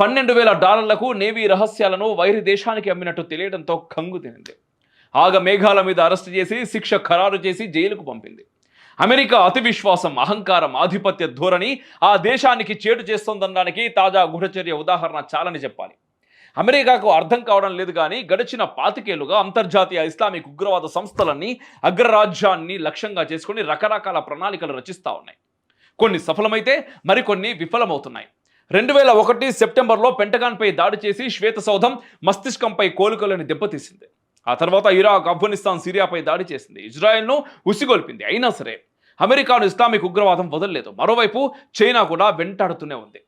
పన్నెండు వేల డాలర్లకు నేవీ రహస్యాలను వైరి దేశానికి అమ్మినట్టు తెలియడంతో కంగు తినింది. ఆగ మేఘాల మీద అరెస్టు చేసి శిక్ష ఖరారు చేసి జైలుకు పంపింది. అమెరికా అతి విశ్వాసం అహంకారం ఆధిపత్య ధోరణి ఆ దేశానికి చేటు చేస్తోందనడానికి తాజా గూఢచర్య ఉదాహరణ చాలని చెప్పాలి. అమెరికాకు అర్థం కావడం లేదు కానీ గడిచిన పాతికేలుగా అంతర్జాతీయ ఇస్లామిక్ ఉగ్రవాద సంస్థలన్నీ అగ్రరాజ్యాన్ని లక్ష్యంగా చేసుకుని రకరకాల ప్రణాళికలు రచిస్తూ ఉన్నాయి. కొన్ని సఫలమైతే మరికొన్ని విఫలమవుతున్నాయి. రెండు వేల ఒకటి సెప్టెంబర్లో పెంటగాన్పై దాడి చేసి శ్వేత సౌధం మస్తిష్కంపై కోలుకలను దెబ్బతీసింది ఆ తర్వాత ఇరాక్ ఆఫ్ఘనిస్తాన్ సిరియాపై దాడి చేసింది. ఇజ్రాయెల్ను ఉసిగొల్పింది. అయినా సరే అమెరికాను ఇస్లామిక్ ఉగ్రవాదం వదలలేదు. మరోవైపు చైనా కూడా వెంటాడుతూనే ఉంది.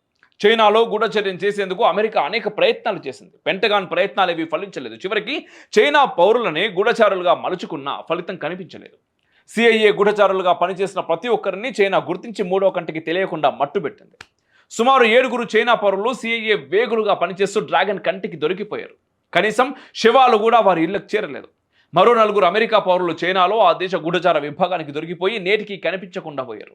చైనాలో గూఢచర్యం చేసేందుకు అమెరికా అనేక ప్రయత్నాలు చేసింది. పెంటగాన్ ప్రయత్నాలు ఏవి ఫలించలేదు. చివరికి చైనా పౌరులని గూఢచారులుగా మలుచుకున్న ఫలితం కనిపించలేదు. సిఐఏ గూఢచారులుగా పనిచేసిన ప్రతి ఒక్కరిని చైనా గుర్తించి మూడో కంటికి తెలియకుండా మట్టుబెట్టింది. సుమారు ఏడుగురు చైనా పౌరులు సిఐఏ వేగులుగా పనిచేస్తూ డ్రాగన్ కంటికి దొరికిపోయారు. కనీసం శివాలు కూడా వారి ఇళ్ళకు చేరలేదు. మరో నలుగురు అమెరికా పౌరులు చైనాలో ఆ దేశ గూఢచార విభాగానికి దొరికిపోయి నేటికి కనిపించకుండా పోయారు.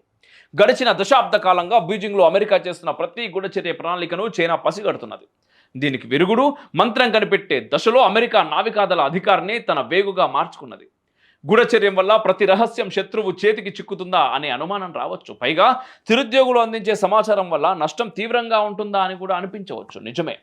గడిచిన దశాబ్ద కాలంగా బీజింగ్లో అమెరికా చేస్తున్న ప్రతి గూఢచర్య ప్రణాళికను చైనా పసిగడుతున్నది. దీనికి విరుగుడు మంత్రం కనిపెట్టే దశలో అమెరికా నావికాదళ అధికారిని తన వేగుగా మార్చుకున్నది. గూఢచర్యం వల్ల ప్రతి రహస్యం శత్రువు చేతికి చిక్కుతుందా అనే అనుమానం రావచ్చు. పైగా నిరుద్యోగులు అందించే సమాచారం వల్ల నష్టం తీవ్రంగా ఉంటుందా అని కూడా అనిపించవచ్చు. నిజమే.